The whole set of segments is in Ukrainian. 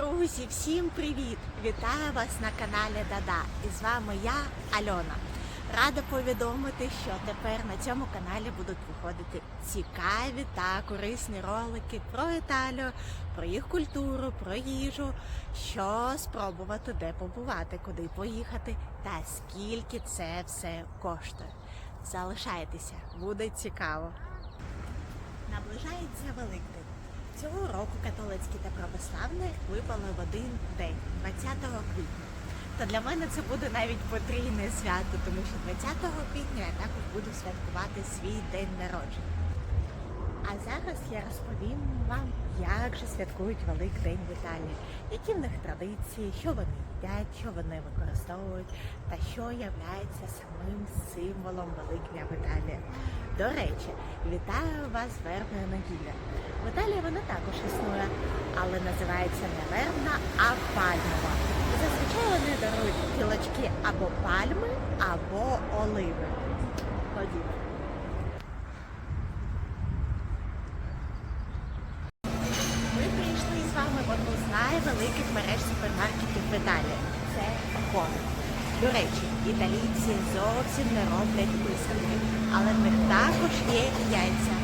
Друзі, всім привіт! Вітаю вас на каналі Дада. І з вами я, Альона. Рада повідомити, що тепер на цьому каналі будуть виходити цікаві та корисні ролики про Італію, про їх культуру, про їжу, що спробувати, де побувати, куди поїхати та скільки це все коштує. Залишайтеся, буде цікаво. Наближається Великдень. Цього року католицькі та православні випали в один день, 20 квітня. Та для мене це буде навіть потрійне свято, тому що 20 квітня я також буду святкувати свій день народження. А зараз я розповім вам, як же святкують Великдень в Італії, які в них традиції, що вони їдять, що вони використовують та що являється самим символом Великдня в Італії. До речі, вітаю вас вербною неділя. В Італії вона також існує, але називається не вербна, а пальмова. Зазвичай вони дарують кілочки або пальми, або оливи. Ходімо. Ми прийшли з вами в одну з найвеликих мереж супермаркетів в Італії. Це Коно. До речі, італійці зовсім не роблять писанки, але в них також є яйця.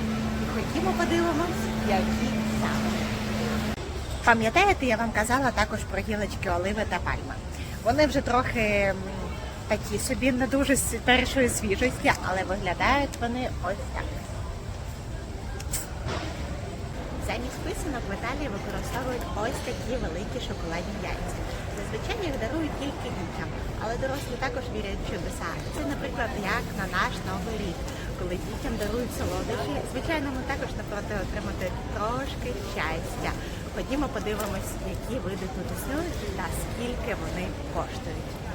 І ходімо подивимось, які саме. Пам'ятаєте, я вам казала також про гілочки оливи та пальми. Вони вже трохи такі собі не дуже першої свіжості, але виглядають вони ось так. Замість писанок в Італії використовують ось такі великі шоколадні яйця. Зазвичай їх дарують тільки дітям, але дорослі також вірять в чудеса. Це, наприклад, як на наш новий рік, коли дітям дарують солодощі. Звичайно, ми також напроти отримати трошки щастя. Ходімо, подивимось, які види тут існують та скільки вони коштують.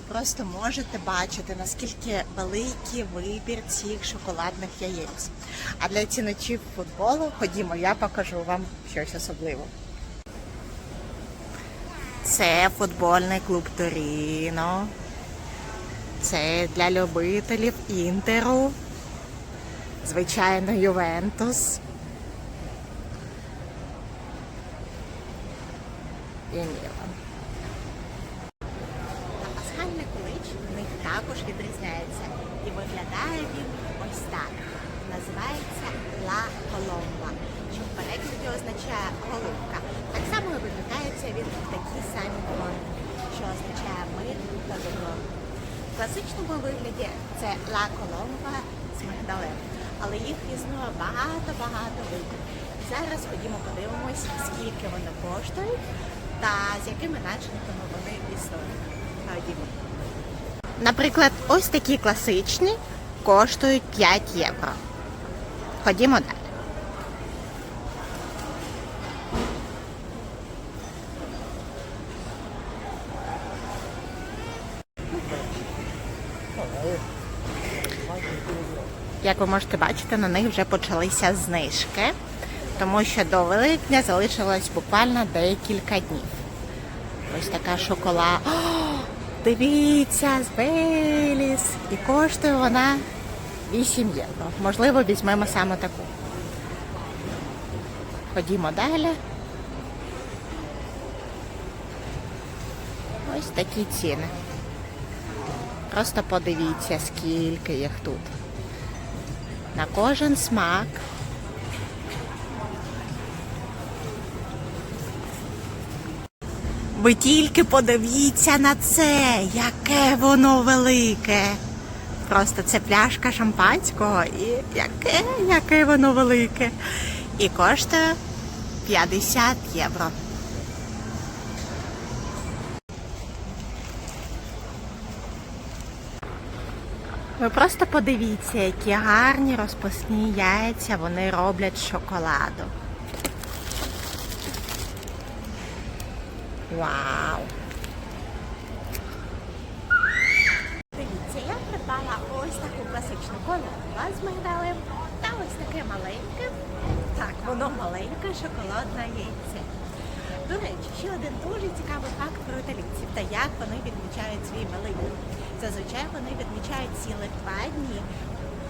Ви просто можете бачити, наскільки великий вибір цих шоколадних яєць. А для ціночів футболу, ходімо, я покажу вам щось особливе. Це футбольний клуб Торіно. Це для любителів Інтеру. Звичайно, Ювентус. І Мілан. А пасхальний кулич в них також відрізняється. І виглядає він ось так. Називається Ла Коломба, що в перекладі означає голубка. Так само виглядається він в такій самій формі, що означає мир та добро. В класичному вигляді це Ла Коломба з мигдалем, але їх існує багато-багато видів. Зараз ходімо подивимось, скільки вони коштують та з якими начинками вони існують. Ходімо. Наприклад, ось такі класичні коштують 5 євро. Ходімо далі. Як ви можете бачити, на них вже почалися знижки, тому що до Великдня залишилось буквально декілька днів. Ось така шоколад. О, дивіться, з Беліс. І коштує вона 8 євро. Можливо, візьмемо саме таку. Ходімо далі. Ось такі ціни. Просто подивіться, скільки їх тут. На кожен смак. Ви тільки подивіться на це, яке воно велике. Просто це пляшка шампанського і яке, яке воно велике. і коштує 50 євро. Ви просто подивіться, які гарні розписні яйця вони роблять шоколаду. Вау! Дивіться, я придбала ось таку класичну колонку мигдалем та ось таке маленьке. Так, воно маленьке шоколадне яйце. До речі, ще один дуже цікавий факт про італійців та як вони відмічають свій великий. Зазвичай вони відмічають цілих два дні,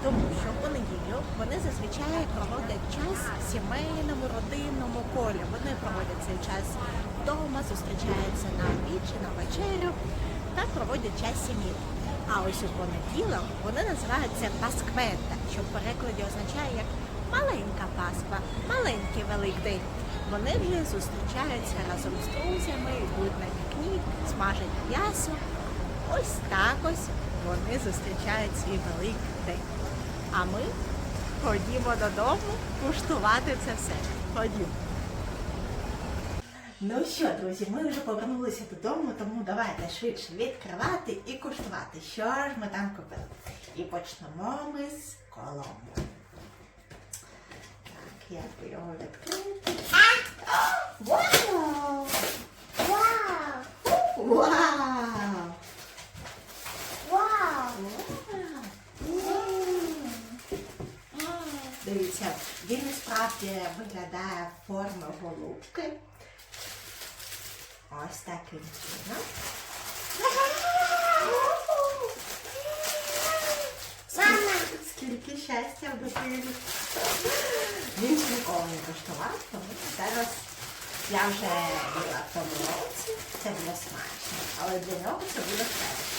тому що в понеділю вони зазвичай проводять час в сімейному родинному колі. Вони проводять цей час вдома, зустрічаються на обід чи на вечерю та проводять час сім'ї. А ось у понеділок вони називають це що в перекладі означає як маленька Пасхва, маленький Великдень. Вони вже зустрічаються разом з друзями, йдуть на пікнік, смажать м'ясо. Ось так ось вони зустрічають свій великий день. А ми ходімо додому куштувати це все. Ходімо. Ну що, друзі, ми вже повернулися додому, тому давайте швидше відкривати і куштувати, що ж ми там купили. І почнемо ми з коломбо. Так, як би його відкрити? Вау! Вау! Вау! Вау! Дивіться, він насправді виглядає форми голубки. Ось таким чином. Мама! Скільки щастя в дитині. Він ще ніколи не коштував, тому зараз я вже була в тому році. Це буде смачно, але для нього це буде перше.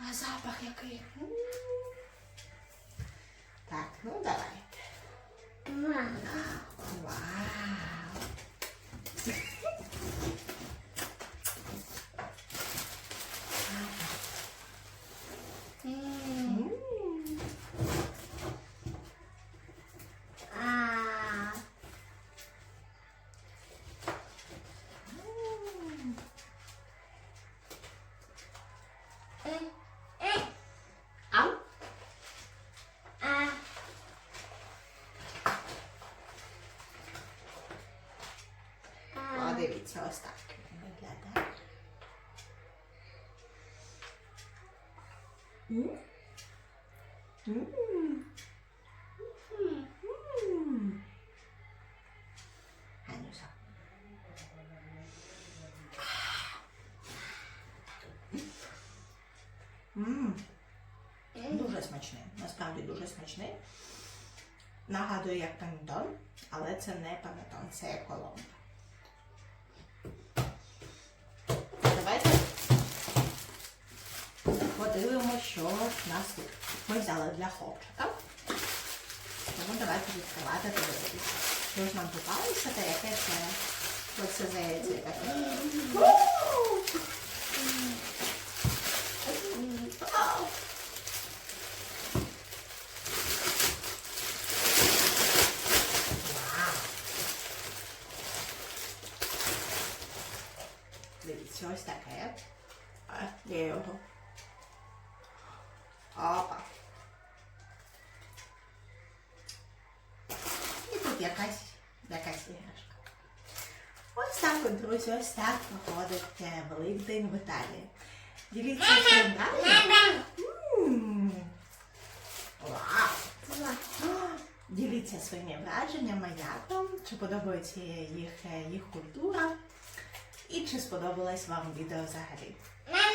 А запах який. Так, ну давайте. Мама! Вау! М. А! Е, е, Ау! а, О, дивіться, ось так виглядає. Дуже смачний, насправді дуже смачний. Нагадує як панетон, але це не панетон, це коломба. Подивимося, що в нас тут. Ми взяли для хлопчика. Тому давайте відкривати та дивитися. Що ж нам попалося та яке це оце за яйце таке. Ау! Вау! Дивіться, ось таке. А, є його. Опа. І тут якась, якась іграшка. Ось так от, друзі, ось так проходить е, Великдень в Італії. Дивіться, що далі. Діліться своїми враженнями, як вам, чи подобається їх, е, їх культура, і чи сподобалось вам відео взагалі. Мама!